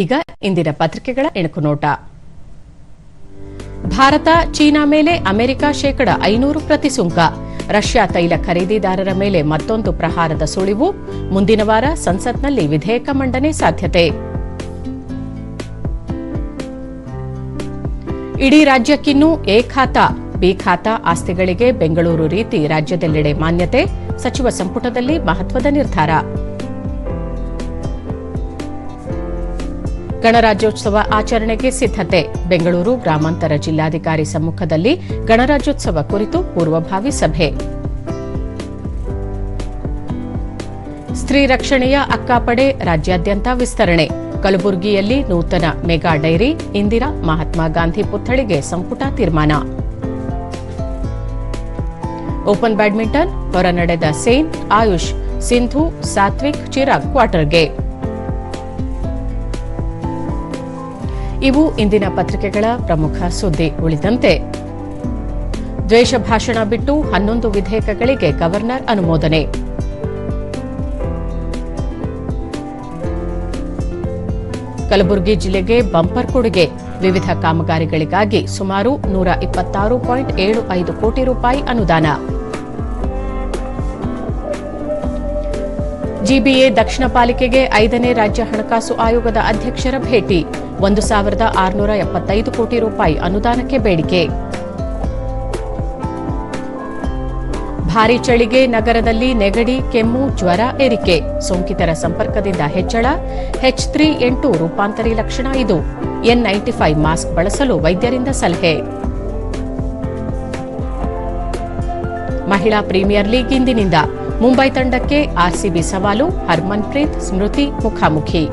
ಈಗ ಇಂದಿನ ಪತ್ರಿಕೆಗಳ ಎಣಕು ನೋಟ. ಭಾರತ, ಚೀನಾ ಮೇಲೆ ಅಮೆರಿಕ ಶೇಕಡ ಐನೂರು ಪ್ರತಿ ಸುಂಕ. ರಷ್ಯಾ ತೈಲ ಖರೀದಿದಾರರ ಮೇಲೆ ಮತ್ತೊಂದು ಪ್ರಹಾರದ ಸುಳಿವು. ಮುಂದಿನ ವಾರ ಸಂಸತ್ನಲ್ಲಿ ವಿಧೇಯಕ ಮಂಡನೆ ಸಾಧ್ಯತೆ. ಇಡೀ ರಾಜ್ಯಕ್ಕಿನ್ನೂ ಎ ಖಾತಾ, ಬಿ ಖಾತಾ ಆಸ್ತಿಗಳಿಗೆ ಬೆಂಗಳೂರು ರೀತಿ ರಾಜ್ಯದೆಲ್ಲೆಡೆ ಮಾನ್ಯತೆ. ಸಚಿವ ಸಂಪುಟದಲ್ಲಿ ಮಹತ್ವದ ನಿರ್ಧಾರ. ಗಣರಾಜ್ಯೋತ್ಸವ ಆಚರಣೆಗೆ ಸಿದ್ದತೆ ಬೆಂಗಳೂರು ಗ್ರಾಮಾಂತರ ಜಿಲ್ಲಾಧಿಕಾರಿ ಸಮ್ಮುಖದಲ್ಲಿ ಗಣರಾಜ್ಯೋತ್ಸವ ಕುರಿತು ಪೂರ್ವಭಾವಿ ಸಭೆ. ಸ್ತ್ರೀ ರಕ್ಷಣೆಯ ಅಕ್ಕಾಪಡೆ ರಾಜ್ಯಾದ್ಯಂತ ವಿಸ್ತರಣೆ. ಕಲಬುರಗಿಯಲ್ಲಿ ನೂತನ ಮೆಗಾ ಡೈರಿ ಇಂದಿರಾ ಮಹಾತ್ಮ ಗಾಂಧಿ ಪುತ್ಥಳಿಗೆ ಸಂಪುಟ ತೀರ್ಮಾನ. ಓಪನ್ ಬ್ಯಾಡ್ಮಿಂಟನ್ ಹೊರ ನಡೆದ ಸೇನ್, ಆಯುಷ್, ಸಿಂಧು, ಸಾತ್ವಿಕ್, ಚಿರಾಗ್ ಕ್ವಾರ್ಟರ್ಗೆ. ಇವು ಇಂದಿನ ಪತ್ರಿಕೆಗಳ ಪ್ರಮುಖ ಸುದ್ದಿ ಉಳಿದಂತೆ. ದ್ವೇಷ ಭಾಷಣ ಬಿಟ್ಟು ಹನ್ನೊಂದು ವಿಧೇಯಕಗಳಿಗೆ ಗವರ್ನರ್ ಅನುಮೋದನೆ. ಕಲಬುರಗಿ ಜಿಲ್ಲೆಗೆ ಬಂಪರ್ ಕೊಡುಗೆ, ವಿವಿಧ ಕಾಮಗಾರಿಗಳಿಗಾಗಿ ಸುಮಾರು ನೂರ ಇಪ್ಪತ್ತಾರು ಪಾಯಿಂಟ್ ಏಳು ಐದು ಕೋಟಿ ರೂಪಾಯಿ ಅನುದಾನ. ಜಿಬಿಎ ದಕ್ಷಿಣ ಪಾಲಿಕೆಗೆ ಐದನೇ ರಾಜ್ಯ ಹಣಕಾಸು ಆಯೋಗದ ಅಧ್ಯಕ್ಷರ ಭೇಟಿ. ಒಂದು ಸಾವಿರದ ಆರುನೂರ ಎಪ್ಪತ್ತೈದು ಕೋಟಿ ರೂಪಾಯಿ ಅನುದಾನಕ್ಕೆ ಬೇಡಿಕೆ. ಭಾರಿ ಚಳಿಗೆ ನಗರದಲ್ಲಿ ನೆಗಡಿ, ಕೆಮ್ಮು, ಜ್ವರ ಏರಿಕೆ. ಸೋಂಕಿತರ ಸಂಪರ್ಕದಿಂದ ಹೆಚ್ಚಳ. ಹೆಚ್ ತ್ರೀ ಎಂಟು ರೂಪಾಂತರಿ ಲಕ್ಷಣ ಇದು. ಎನ್ ನೈಂಟಿ ಫೈವ್ ಮಾಸ್ಕ್ ಬಳಸಲು ವೈದ್ಯರಿಂದ ಸಲಹೆ. ಮಹಿಳಾ ಪ್ರೀಮಿಯರ್ ಲೀಗ್ ಇಂದಿನಿಂದ. ಮುಂಬೈ ತಂಡಕ್ಕೆ ಆರ್ಸಿಬಿ ಸವಾಲು, ಹರ್ಮನ್ಪ್ರೀತ್, ಸ್ಮೃತಿ ಮುಖಾಮುಖಿ.